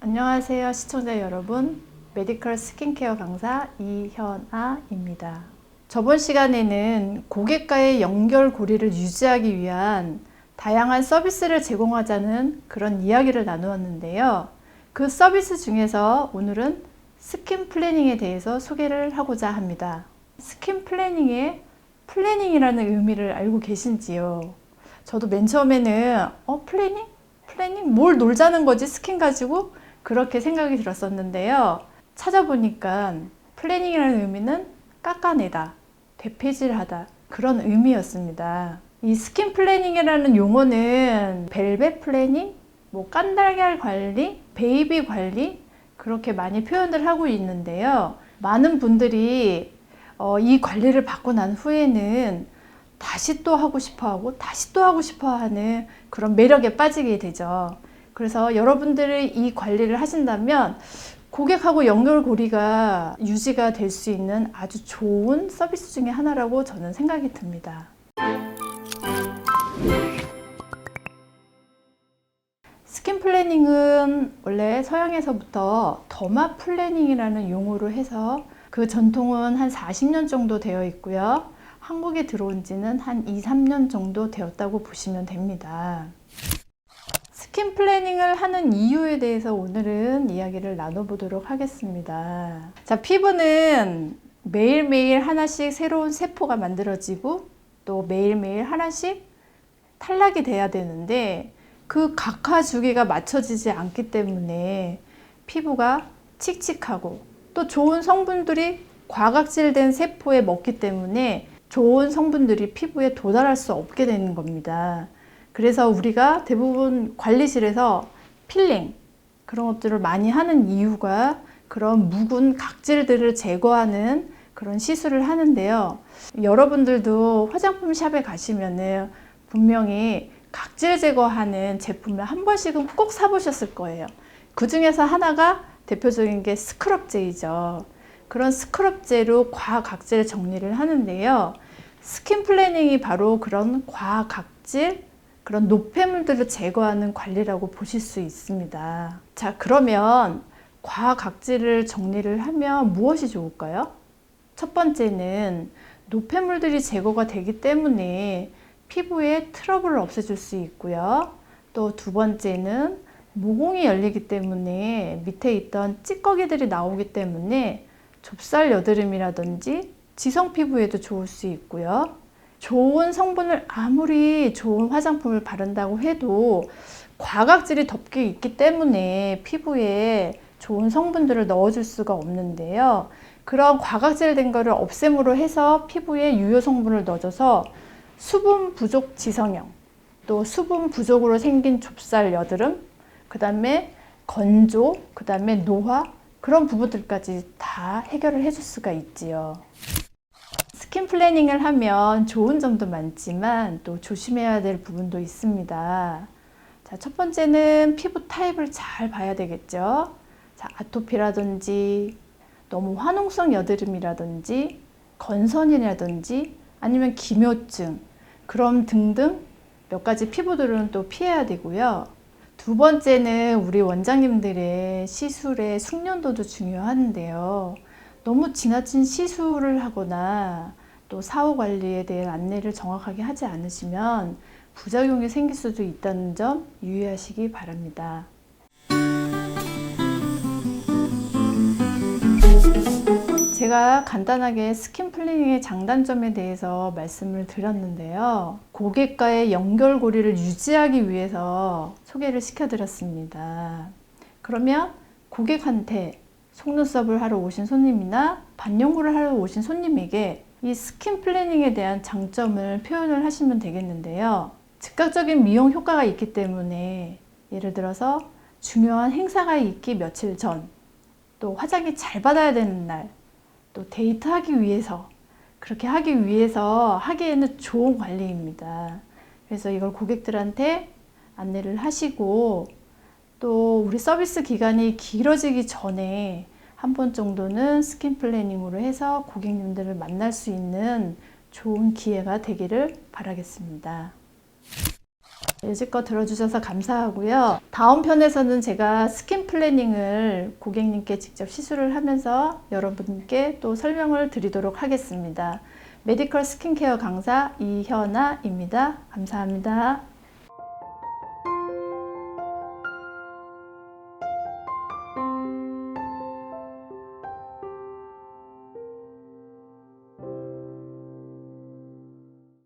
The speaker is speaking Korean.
안녕하세요 시청자 여러분 메디컬 스킨케어 강사 이현아입니다 저번 시간에는 고객과의 연결고리를 유지하기 위한 다양한 서비스를 제공하자는 그런 이야기를 나누었는데요 그 서비스 중에서 오늘은 스킨 플래닝에 대해서 소개를 하고자 합니다 스킨 플래닝의 플래닝이라는 의미를 알고 계신지요? 저도 맨 처음에는 어 플래닝? 플래닝? 뭘 놀자는 거지 스킨 가지고? 그렇게 생각이 들었었는데요. 찾아보니까 플래닝이라는 의미는 깎아내다, 되폐질하다 그런 의미였습니다. 이 스킨 플래닝이라는 용어는 벨벳 플래닝, 뭐 깐달걀 관리, 베이비 관리 그렇게 많이 표현을 하고 있는데요. 많은 분들이 어, 이 관리를 받고 난 후에는 다시 또 하고 싶어 하고 다시 또 하고 싶어 하는 그런 매력에 빠지게 되죠. 그래서 여러분들이 이 관리를 하신다면 고객하고 연결고리가 유지가 될 수 있는 아주 좋은 서비스 중에 하나라고 저는 생각이 듭니다. 스킨 플래닝은 원래 서양에서부터 더마 플래닝이라는 용어로 해서 그 전통은 한 40년 정도 되어 있고요. 한국에 들어온 지는 한 2, 3년 정도 되었다고 보시면 됩니다. 스킨 플래닝을 하는 이유에 대해서 오늘은 이야기를 나눠보도록 하겠습니다. 자, 피부는 매일매일 하나씩 새로운 세포가 만들어지고 또 매일매일 하나씩 탈락이 돼야 되는데 그 각하 주기가 맞춰지지 않기 때문에 피부가 칙칙하고 또 좋은 성분들이 과각질된 세포에 먹기 때문에 좋은 성분들이 피부에 도달할 수 없게 되는 겁니다. 그래서 우리가 대부분 관리실에서 필링 그런 것들을 많이 하는 이유가 그런 묵은 각질들을 제거하는 그런 시술을 하는데요. 여러분들도 화장품 샵에 가시면은 분명히 각질 제거하는 제품을 한 번씩은 꼭 사보셨을 거예요. 그 중에서 하나가 대표적인 게 스크럽제이죠. 그런 스크럽제로 과각질 정리를 하는데요. 스킨 플래닝이 바로 그런 과각질, 그런 노폐물들을 제거하는 관리라고 보실 수 있습니다. 자, 그러면 과각질을 정리를 하면 무엇이 좋을까요? 첫 번째는 노폐물들이 제거가 되기 때문에 피부에 트러블을 없애줄 수 있고요. 또 두 번째는 모공이 열리기 때문에 밑에 있던 찌꺼기들이 나오기 때문에 좁쌀 여드름이라든지 지성 피부에도 좋을 수 있고요. 좋은 성분을 아무리 좋은 화장품을 바른다고 해도 과각질이 덮게 있기 때문에 피부에 좋은 성분들을 넣어줄 수가 없는데요. 그런 과각질된 거를 없앰으로 해서 피부에 유효 성분을 넣어줘서 수분 부족 지성형, 또 수분 부족으로 생긴 좁쌀 여드름, 그 다음에 건조, 그 다음에 노화, 그런 부분들까지 다 해결을 해줄 수가 있지요. 스킨 플래닝을 하면 좋은 점도 많지만 또 조심해야 될 부분도 있습니다. 자, 첫 번째는 피부 타입을 잘 봐야 되겠죠. 자, 아토피라든지 너무 화농성 여드름이라든지 건선이라든지 아니면 기묘증 그럼 등등 몇 가지 피부들은 또 피해야 되고요. 두 번째는 우리 원장님들의 시술의 숙련도도 중요한데요. 너무 지나친 시술을 하거나 또 사후 관리에 대한 안내를 정확하게 하지 않으시면 부작용이 생길 수도 있다는 점 유의하시기 바랍니다. 제가 간단하게 스킨 플래닝의 장단점에 대해서 말씀을 드렸는데요. 고객과의 연결고리를 유지하기 위해서 소개를 시켜드렸습니다. 그러면 고객한테 속눈썹을 하러 오신 손님이나 반영구를 하러 오신 손님에게 이 스킨 플래닝에 대한 장점을 표현을 하시면 되겠는데요. 즉각적인 미용 효과가 있기 때문에 예를 들어서 중요한 행사가 있기 며칠 전, 또 화장이 잘 받아야 되는 날, 또 데이트하기 위해서 그렇게 하기 위해서 하기에는 좋은 관리입니다. 그래서 이걸 고객들한테 안내를 하시고 또 우리 서비스 기간이 길어지기 전에 한 번 정도는 스킨 플래닝으로 해서 고객님들을 만날 수 있는 좋은 기회가 되기를 바라겠습니다. 여지껏 들어주셔서 감사하고요. 다음 편에서는 제가 스킨 플래닝을 고객님께 직접 시술을 하면서 여러분께 또 설명을 드리도록 하겠습니다. 메디컬 스킨케어 강사 이현아입니다. 감사합니다.